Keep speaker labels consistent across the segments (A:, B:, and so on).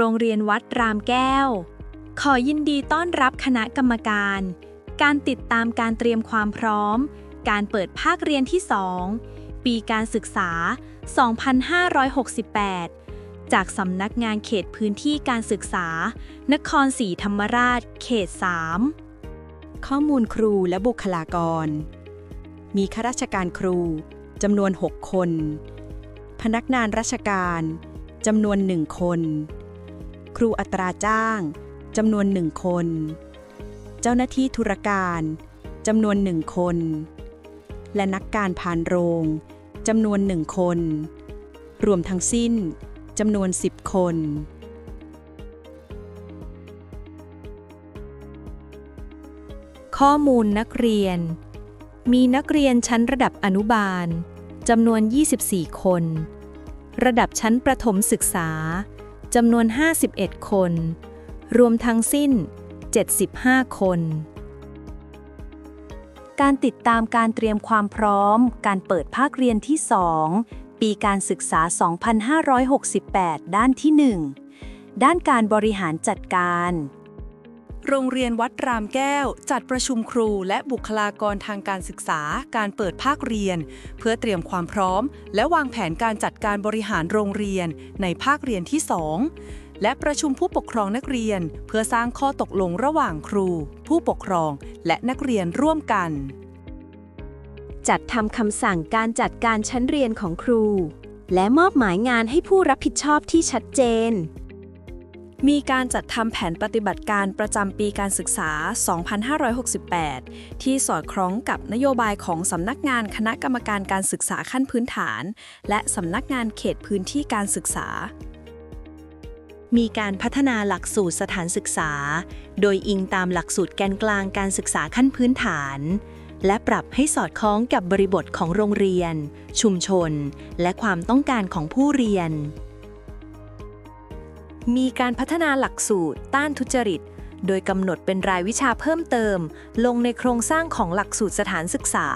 A: โรงเรียนวัดรามแก้ว ขอยินดีต้อนรับคณะกรรมการ การติดตามการเตรียมความพร้อม การเปิดภาคเรียนที่ 2 ปีการศึกษา 2568 จากสำนักงานเขตพื้นที่การศึกษา นครศรีธรรมราช เขต 3
B: ข้อมูลครูและบุคลากร มีข้าราชการครูจำนวน 6 คน พนักงานราชการจำนวน1คน ครูอัตราจ้างจำนวน1คน เจ้าหน้าที่ธุรการจำนวน1คน และนักการผ่านโรงจำนวน1คน รวมทั้งสิ้นจำนวน 10 คน
A: ข้อมูลนักเรียน มีนักเรียนชั้นระดับอนุบาลจำนวน 24 คน ระดับชั้นประถมศึกษา จำนวน 51 คน รวมทั้งสิ้น 75 คน การติดตามการเตรียมความพร้อม การเปิดภาคเรียนที่ 2 ปีการศึกษา 2568 ด้านที่ 1 ด้านการบริหารจัดการ
C: โรงเรียนวัดรามแก้ว จัดประชุมครูและบุคลากรทางการศึกษา การเปิดภาคเรียน เพื่อเตรียมความพร้อม และวางแผนการจัดการบริหารโรงเรียนในภาคเรียนที่ 2 และประชุมผู้ปกครองนักเรียน เพื่อสร้างข้อตกลงระหว่างครู ผู้ปกครองและนักเรียนร่วมกัน
A: จัดทำคำสั่งการจัดการชั้นเรียนของครู และมอบหมายงานให้ผู้รับผิดชอบที่ชัดเจน
C: มีการจัดทำแผนปฏิบัติการประจำปีการศึกษา 2568 ที่สอดคล้องกับนโยบายของสำนักงานคณะกรรมการการศึกษาขั้นพื้นฐาน และสำนักงานเขตพื้นที่การศึกษา
A: มีการพัฒนาหลักสูตรสถานศึกษา โดยอิงตามหลักสูตรแกนกลางการศึกษาขั้นพื้นฐาน และปรับให้สอดคล้องกับบริบทของโรงเรียน ชุมชน และความต้องการของผู้เรียน มีการพัฒนาหลักสูตร ต้านทุจริต โดยกำหนดเป็นรายวิชาเพิ่มเติม ลงในโครงสร้างของหลักสูตรสถานศึกษา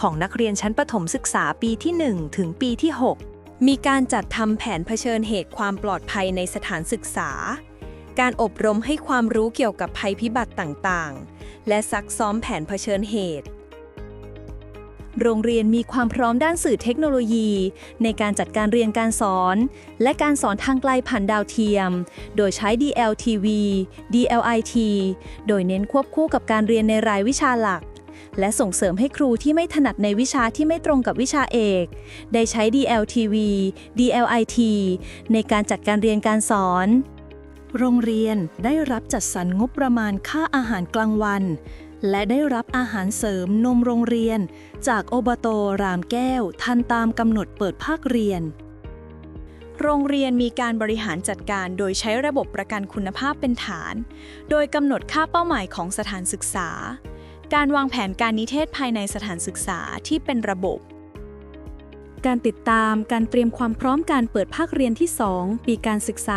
A: ของนักเรียนชั้นประถมศึกษาปีที่ 1 ถึงปีที่ 6 มีการจัดทำแผนเผชิญเหตุความปลอดภัยในสถานศึกษา การอบรมให้ความรู้เกี่ยวกับภัยพิบัติต่างๆ และซักซ้อมแผนเผชิญเหตุ โรงเรียนมีความพร้อมด้านสื่อเทคโนโลยี ในการจัดการเรียนการสอน และการสอนทางไกลผ่านดาวเทียม โดยใช้ DLTV DLIT โดยเน้นควบคู่กับการเรียนในรายวิชาหลัก และส่งเสริมให้ครูที่ไม่ถนัดในวิชาที่ไม่ตรงกับวิชาเอก ได้ใช้ DLTV DLIT ในการจัดการเรียนการสอน โรงเรียนได้รับจัดสรรงบประมาณค่าอาหารกลางวัน และได้รับอาหารเสริมนมโรงเรียน จากอบตรามแก้ว ทันตามกำหนดเปิดภาคเรียน โรงเรียนมีการบริหารจัดการโดยใช้ระบบประกันคุณภาพเป็นฐาน โดยกำหนดค่าเป้าหมายของสถานศึกษา การวางแผนการนิเทศภายในสถานศึกษาที่เป็นระบบการติดตามการเตรียมความพร้อมการเปิดภาคเรียนที่ 2 ปีการศึกษา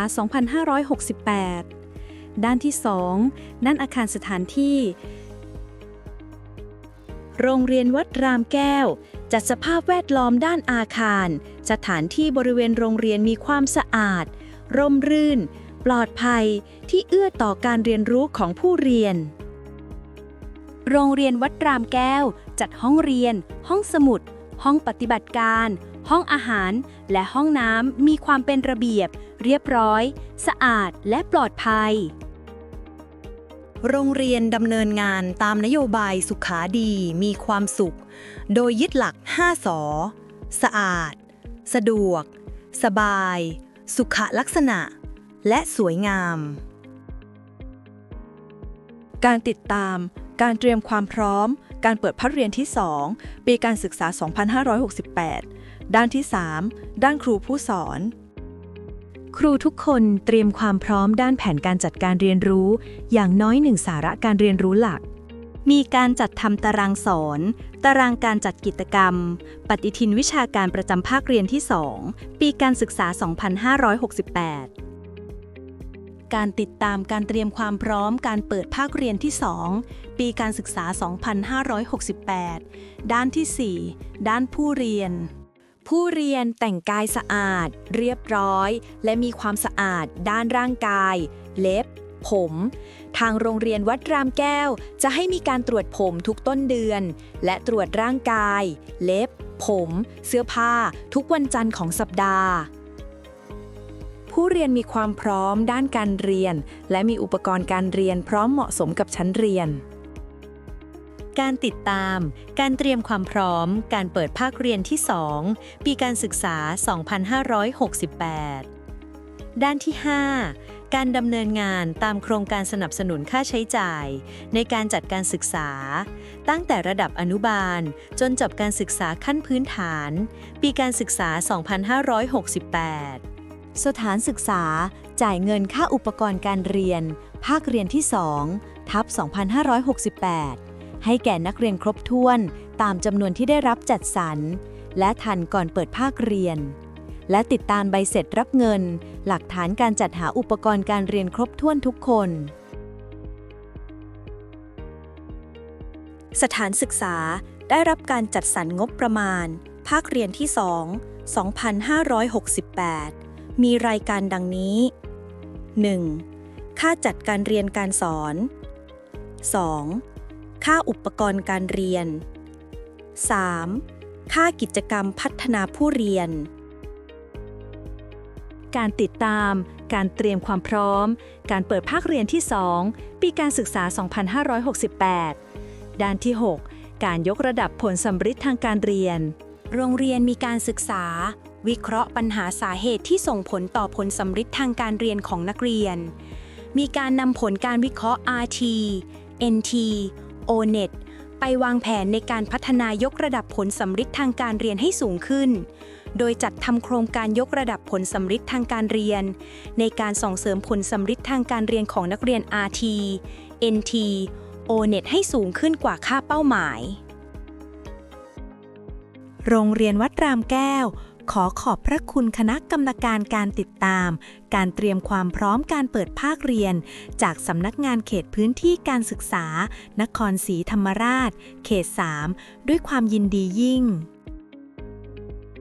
A: 2568 ด้านที่ 2 ด้านอาคารสถานที่ โรงเรียนวัดรามแก้ว จัดสภาพแวดล้อมด้านอาคาร สถานที่บริเวณโรงเรียนมีความสะอาด ร่มรื่น ปลอดภัยที่เอื้อต่อการเรียนรู้ของผู้เรียน โรงเรียนวัดรามแก้ว จัดห้องเรียน ห้องสมุด ห้องปฏิบัติการ ห้องอาหาร และห้องน้ำมีความเป็นระเบียบ เรียบร้อย สะอาดและปลอดภัย
C: โรงเรียนดำเนินงานตามนโยบายสุขาดีมีความสุข โดยยึดหลัก 5สอสะอาด สะดวก สบาย สุขลักษณะ และสวยงาม
B: การติดตาม การเตรียมความพร้อม การเปิดภาคเรียนที่ 2 ปีการศึกษา 2568 ด้านที่ 3 ด้านครูผู้สอน
A: ครูทุกคนเตรียมความพร้อมด้านแผนการจัดการเรียนรู้ อย่างน้อยหนึ่งสาระการเรียนรู้หลัก มีการจัดทำตารางสอน ตารางการจัดกิจกรรม ปฏิทินวิชาการประจำภาคเรียนที่ 2 ปีการศึกษา 2568การติดตามการเตรียมความพร้อมการเปิดภาคเรียนที่ 2 ปีการศึกษา 2568 ด้านที่ 4 ด้านผู้เรียน ผู้เรียนแต่งกายสะอาด เรียบร้อย และมีความสะอาดด้านร่างกาย เล็บ ผม ทางโรงเรียนวัดรามแก้ว จะให้มีการตรวจผมทุกต้นเดือน และตรวจร่างกาย เล็บ ผม เสื้อผ้า ทุกวันจันทร์ของสัปดาห์ ผู้เรียนมีความพร้อมด้านการเรียน และมีอุปกรณ์การเรียนพร้อมเหมาะสมกับชั้นเรียน
D: การติดตาม การเตรียมความพร้อม การเปิดภาคเรียนที่ 2 ปีการศึกษา 2568 ด้านที่ 5 การดำเนินงานตามโครงการสนับสนุนค่าใช้จ่าย ในการจัดการศึกษา ตั้งแต่ระดับอนุบาล จนจบการศึกษาขั้นพื้นฐาน ปีการศึกษา 2568
A: สถานศึกษาจ่ายเงินค่าอุปกรณ์การเรียน ภาคเรียนที่ 2 ทับ 2568 ให้แก่นักเรียนครบถ้วนตามจำนวนที่ได้รับจัดสรร และทันก่อนเปิดภาคเรียน และติดตามใบเสร็จรับเงิน หลักฐานการจัดหาอุปกรณ์การเรียนครบถ้วนทุกคน สถานศึกษาได้รับการจัดสรรงบประมาณ ภาคเรียนที่ 2 2568 มีรายการดังนี้ 1. ค่าจัดการเรียนการสอน 2. ค่าอุปกรณ์การเรียน 3. ค่ากิจกรรมพัฒนาผู้เรียน
D: การติดตาม การเตรียมความพร้อม การเปิดภาคเรียนที่ 2 ปีการศึกษา 2568 ด้านที่ 6 การยกระดับผลสำฤทธิ์ทางการเรียน
A: โรงเรียนมีการศึกษา วิเคราะห์ปัญหาสาเหตุที่ส่งผลต่อผลสำฤทธิ์ทางการเรียนของนักเรียน มีการนำผลการวิเคราะห์ RT NT ONET ไปวางแผนในการพัฒนายกระดับผลสำฤทธิ์ทางการเรียนให้สูงขึ้น โดยจัดทำโครงการยกระดับผลสำฤทธิ์ทางการเรียน ในการส่งเสริมผลสำฤทธิ์ทางการเรียนของนักเรียน RT NT ONET ให้สูงขึ้นกว่าค่าเป้าหมาย
D: โรงเรียนวัดรามแก้ว ขอขอบพระคุณคณะกรรมการการติดตาม การเตรียมความพร้อมการเปิดภาคเรียน จากสำนักงานเขตพื้นที่การศึกษา นครศรีธรรมราช เขต 3 ด้วยความยินดียิ่ง